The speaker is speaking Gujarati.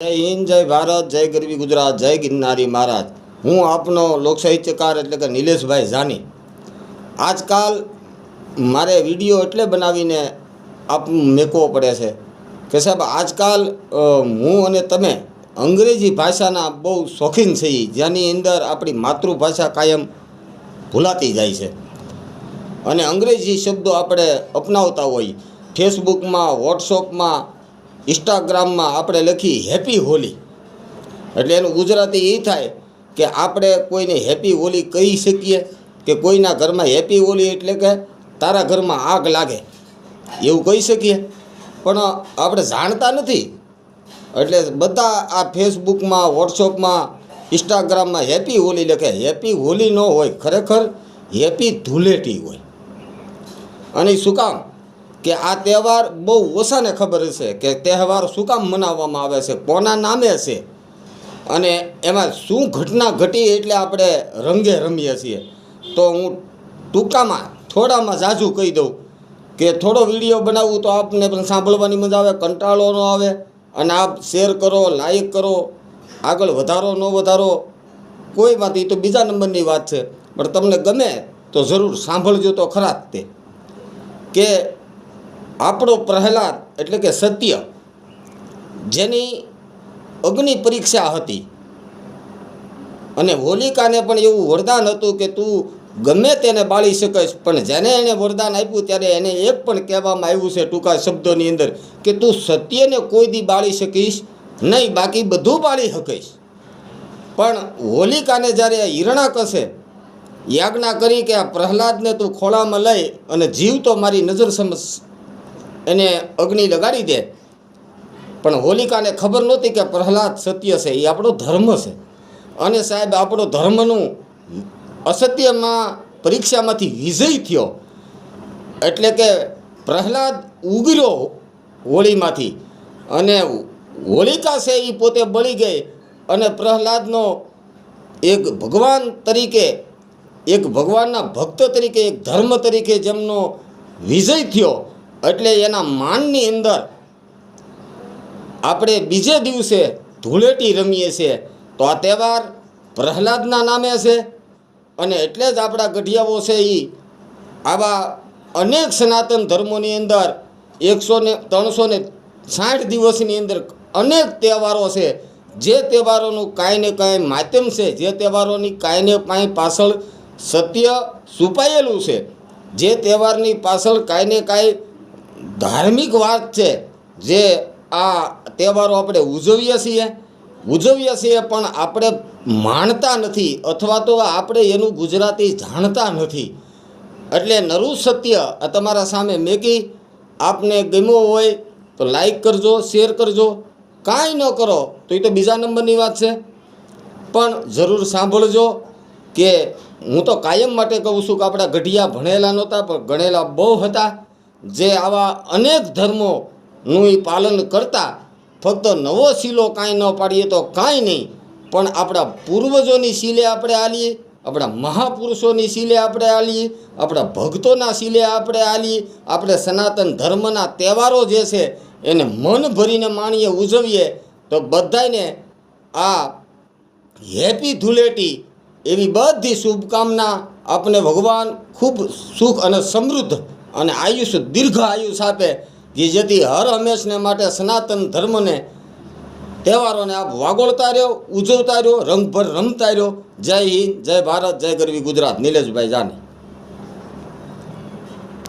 જય હિન્દ, જય ભારત, જય ગરવી ગુજરાત, જય ગિરનારી મહારાજ. હું આપનો લોકસાહિત્યકાર એટલે કે નિલેશભાઈ જાની. આજકાલ મારે વીડિયો એટલે બનાવીને આપ મેકવો પડે છે કે સાહેબ, આજકાલ હું અને તમે અંગ્રેજી ભાષાના બહુ શોખીન છીએ, જેની અંદર આપણી માતૃભાષા કાયમ ભૂલાતી જાય છે. અને અંગ્રેજી શબ્દો આપણે અપનાવતા હોઈએ ફેસબુકમાં વોટ્સઅપમાં ઇન્સ્ટાગ્રામમાં આપણે લખી હેપી હોલી. એટલે એનું ગુજરાતી એ થાય કે આપણે કોઈને હેપી હોલી કહી શકીએ કે કોઈના ઘરમાં હેપી હોલી એટલે કે તારા ઘરમાં આગ લાગે. એવું કહી શકીએ. પણ આપણે જાણતા નથી. એટલે બધા આ ફેસબુકમાં, વોટ્સઅપમાં, ઇન્સ્ટાગ્રામમાં હેપી હોલી લખે. હેપી હોલી ન હોય, ખરેખર હેપી ધૂલેટી હોય. અને શું કામ? કે આ તહેવાર બહુ ઓછાને ખબર હશે કે તહેવાર શું કામ મનાવવામાં આવે છે, કોના નામે છે? અને એમાં શું ઘટના ઘટી એટલે આપણે રંગે રમીએ છીએ. તો હું ટૂંકામાં, થોડામાં ઝાઝું કહી દઉં કે થોડો વીડિયો બનાવવું તો આપને પણ સાંભળવાની મજા આવે, કંટાળો ન આવે. અને આપ શેર કરો લાઈક કરો, આગળ વધારો, ન વધારો, કોઈ વાત તો બીજા નંબરની વાત છે. પણ તમને ગમે તો જરૂર સાંભળજો તો ખરા જ તે. કે આપણો પ્રહલાદ એટલે કે સત્ય, જેની અગ્નિ પરીક્ષા હતી. અને હોલિકાને પણ એવું વરદાન હતું કે તું ગમે તેને બાળી શકીશ પણ જેને એને વરદાન આપ્યું ત્યારે એને એક પણ કહેવામાં આવ્યું છે ટૂંકા શબ્દોની અંદર કે તું સત્યને કોઈ દી બાળી શકીશ નહીં, બાકી બધું બાળી શકીશ. પણ હોલિકાને જ્યારે હિરણા કશે યાજ્ઞા કરી કે આ પ્રહલાદને તું ખોળામાં લઈ અને જીવ તો મારી નજર સમજ એને અગ્નિ લગાડી દે. પણ હોલિકાને ખબર નહોતી કે પ્રહલાદ સત્ય છે, એ આપણો ધર્મ છે. અને સાહેબ, આપણો ધર્મનું અસત્યમાં પરીક્ષામાંથી વિજય થયો. એટલે કે પ્રહલાદ ઉગર્યો હોળીમાંથી. અને હોલિકા છે એ પોતે બળી ગઈ અને પ્રહલાદનો એક ભગવાન તરીકે, એક ભગવાનના ભક્ત તરીકે, એક ધર્મ તરીકે જેમનો વિજય થયો. એટલે એના માનની અંદર આપણે બીજે દિવસે ધૂળેટી રમીએ છીએ. તો આ તહેવાર પ્રહલાદના નામે છે અને એટલે જ આપણા ગઢિયાઓ છે એ આવા અનેક સનાતન ધર્મોની અંદર એકસો ને ત્રણસો ને સાઠ દિવસની અંદર અનેક તહેવારો છે. જે તહેવારોનું કાંઈ ને કાંઈ માધ્યમ છે. જે તહેવારોની કાંઈ ને કાંઈ પાછળ સત્ય છુપાયેલું છે. જે તહેવારની પાછળ કાંઈ ને કાંઈ ધાર્મિક વાત છે જે આ તહેવારો આપણે ઉજવીએ છીએ. ઉજવીએ છીએ પણ આપણે માણતા નથી અથવા તો આપણે એનું ગુજરાતી જાણતા નથી. એટલે નરુ સત્ય તમારા સામે મેકી. આપને ગમ્યો હોય તો લાઈક કરજો, શેર કરજો. કાંઈ ન કરો તો એ તો બીજા નંબરની વાત છે. પણ જરૂર સાંભળજો કે હું તો કાયમ માટે કહું છું કે આપણા ગઢિયા ભણેલા નહોતા પણ ગણેલા બહુ હતા. જે આવા અનેક ધર્મોનું એ પાલન કરતા ફક્ત નવો શીલો કાંઈ ન પાડીએ તો કાંઈ નહીં. પણ આપણા પૂર્વજોની શીલે આપણે આલીએ, આપણા મહાપુરુષોની શીલે આપણે આલીએ, આપણા ભક્તોના શીલે આપણે આલીએ, આપણે સનાતન ધર્મના તહેવારો જે છે એને મન ભરીને માણીએ, ઉજવીએ, તો બધાને આ હેપી ધૂળેટી એવી બધી શુભકામના આપને ભગવાન ખૂબ સુખ અને સમૃદ્ધ અને આયુષ્ય દીર્ઘ આયુષ આપે કે જેથી હર હંમેશને માટે સનાતન ધર્મને તહેવારોને આપ વાગોળતા રહ્યો, ઉજવતા રહ્યો, રંગભર રમતા રહ્યો. જય હિન્દ, જય ભારત, જય ગરવી ગુજરાત. નિલેશભાઈ જાની.